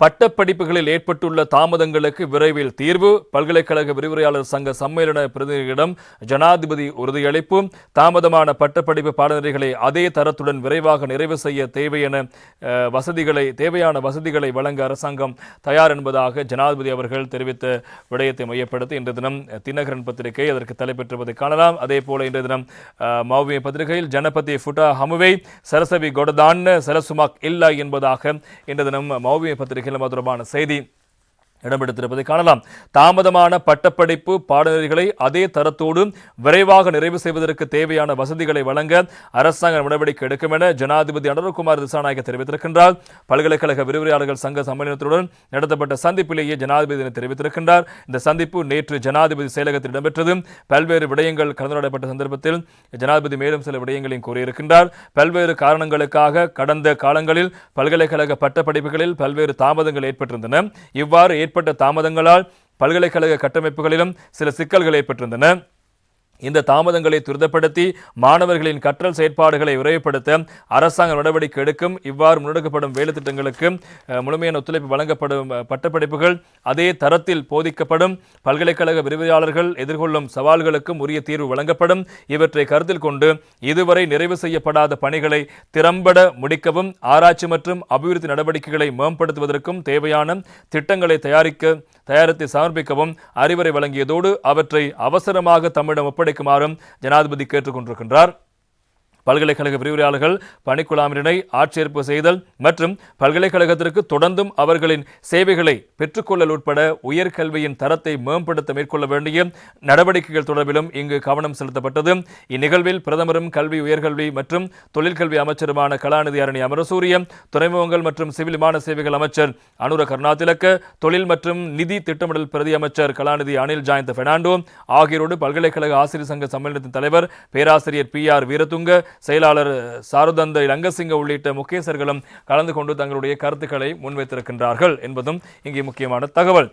பட்டப்படிப்புகளில் ஏற்பட்டுள்ள தாமதங்களுக்கு விரைவில் தீர்வு. பல்கலைக்கழக விரிவுரையாளர் சங்க சம்மேளன பிரதிநிதிகளிடம் ஜனாதிபதி உறுதியளிப்பு. தாமதமான பட்டப்படிப்பு பாடநெறிகளை அதே தரத்துடன் விரைவாக நிறைவு செய்ய தேவையான வசதிகளை தேவையான வசதிகளை வழங்க அரசாங்கம் தயார் என்பதாக ஜனாதிபதி அவர்கள் தெரிவித்த விடயத்தை மையப்படுத்தி இன்று தினம் தினகரன் பத்திரிகை அதற்கு தலைப்பெற்றுவதை காணலாம். அதே போல இன்றைய தினம் அஹ், மௌவிய பத்திரிகையில் ஜனபதி ஃபுட்டா ஹமுவை சரசவி கொடதான் சரசுமாக் இல்லா என்பதாக இன்று தினம் மௌவிய பத்திரிகை வருகின்ற தொடர்பான செய்தி. இடம்பெடுத்திருப்பதை காணலாம். தாமதமான பட்டப்படிப்பு பாடநெறிகளை அதே தரத்தோடு விரைவாக நிறைவு செய்வதற்கு தேவையான வசதிகளை வழங்க அரசாங்கம் நடவடிக்கை எடுக்கும் என ஜனாதிபதி அனுரகுமார் திசாநாயக்க தெரிவித்திருக்கின்றார். பல்கலைக்கழக விரிவுரையாளர்கள் சங்க சம்மேளனத்துடன் நடத்தப்பட்ட சந்திப்பிலேயே ஜனாதிபதி தெரிவித்திருக்கின்றார். இந்த சந்திப்பு நேற்று ஜனாதிபதி செயலகத்தில் இடம்பெற்றது. பல்வேறு விடயங்கள் கலந்துரையாடப்பட்ட சந்தர்ப்பத்தில் ஜனாதிபதி மேலும் சில விடயங்களையும் கூறியிருக்கின்றார். பல்வேறு காரணங்களுக்காக கடந்த காலங்களில் பல்கலைக்கழக பட்டப்படிப்புகளில் பல்வேறு தாமதங்கள் ஏற்பட்டிருந்தன. இவ்வாறு ஏற்பட்ட தாமதங்களால் பல்கலைக்கழக கட்டமைப்புகளிலும் சில சிக்கல்கள் ஏற்பட்டிருந்தன. இந்த தாமதங்களை துரிதப்படுத்தி மாணவர்களின் கற்றல் செயற்பாடுகளை விரைவுபடுத்த அரசாங்க நடவடிக்கை எடுக்கும். இவ்வாறு முன்னெடுக்கப்படும் வேலை திட்டங்களுக்கு முழுமையான ஒத்துழைப்பு வழங்கப்படும் பட்டப்படிப்புகள் அதே தரத்தில் போதிக்கப்படும். பல்கலைக்கழக விரிவுரையாளர்கள் எதிர்கொள்ளும் சவால்களுக்கும் உரிய தீர்வு வழங்கப்படும். இவற்றை கருத்தில் கொண்டு இதுவரை நிறைவு செய்யப்படாத பணிகளை திறம்பட முடிக்கவும் ஆராய்ச்சி மற்றும் அபிவிருத்தி நடவடிக்கைகளை மேம்படுத்துவதற்கும் தேவையான திட்டங்களை தயாரிக்க தயாரித்து சமர்ப்பிக்கவும் அறிவுரை வழங்கியதோடு அவற்றை அவசரமாக தம்மிடம் ஒப்படைக்குமாறும் ஜனாதிபதி கேட்டுக்கொண்டிருக்கின்றார். பல்கலைக்கழக விரிவுரையாளர்கள் பணிக்குழாமினரை ஆட்சேர்ப்பு செய்தல் மற்றும் பல்கலைக்கழகத்திற்கு தொடர்ந்தும் அவர்களின் சேவைகளை பெற்றுக்கொள்ளல் உட்பட உயர்கல்வியின் தரத்தை மேம்படுத்த மேற்கொள்ள வேண்டிய நடவடிக்கைகள் தொடர்பிலும் இங்கு கவனம் செலுத்தப்பட்டது. இந்நிகழ்வில் பிரதமரும் கல்வி உயர்கல்வி மற்றும் தொழிற்கல்வி அமைச்சருமான கலாநிதி அரணி அமரசூரியம் துறைமுகங்கள் மற்றும் சிவில் விமான சேவைகள் அமைச்சர் அனுர கருணாதிலக்க தொழில் மற்றும் நிதி திட்டமிடல் பிரதி அமைச்சர் கலாநிதி அனில் ஜாயந்த் பெர்னாண்டோ ஆகியோரோடு பல்கலைக்கழக ஆசிரியர் சங்க சம்மேளனத்தின் தலைவர் பேராசிரியர் பி ஆர் வீரதுங்க செயலாளர் சாருதந்த ரங்கசிங்க உள்ளிட்ட முக்கியஸ்தர்களும் கலந்து கொண்டு தங்களுடைய கருத்துக்களை முன்வைத்திருக்கின்றார்கள் என்பதும் இங்கே முக்கியமான தகவல்.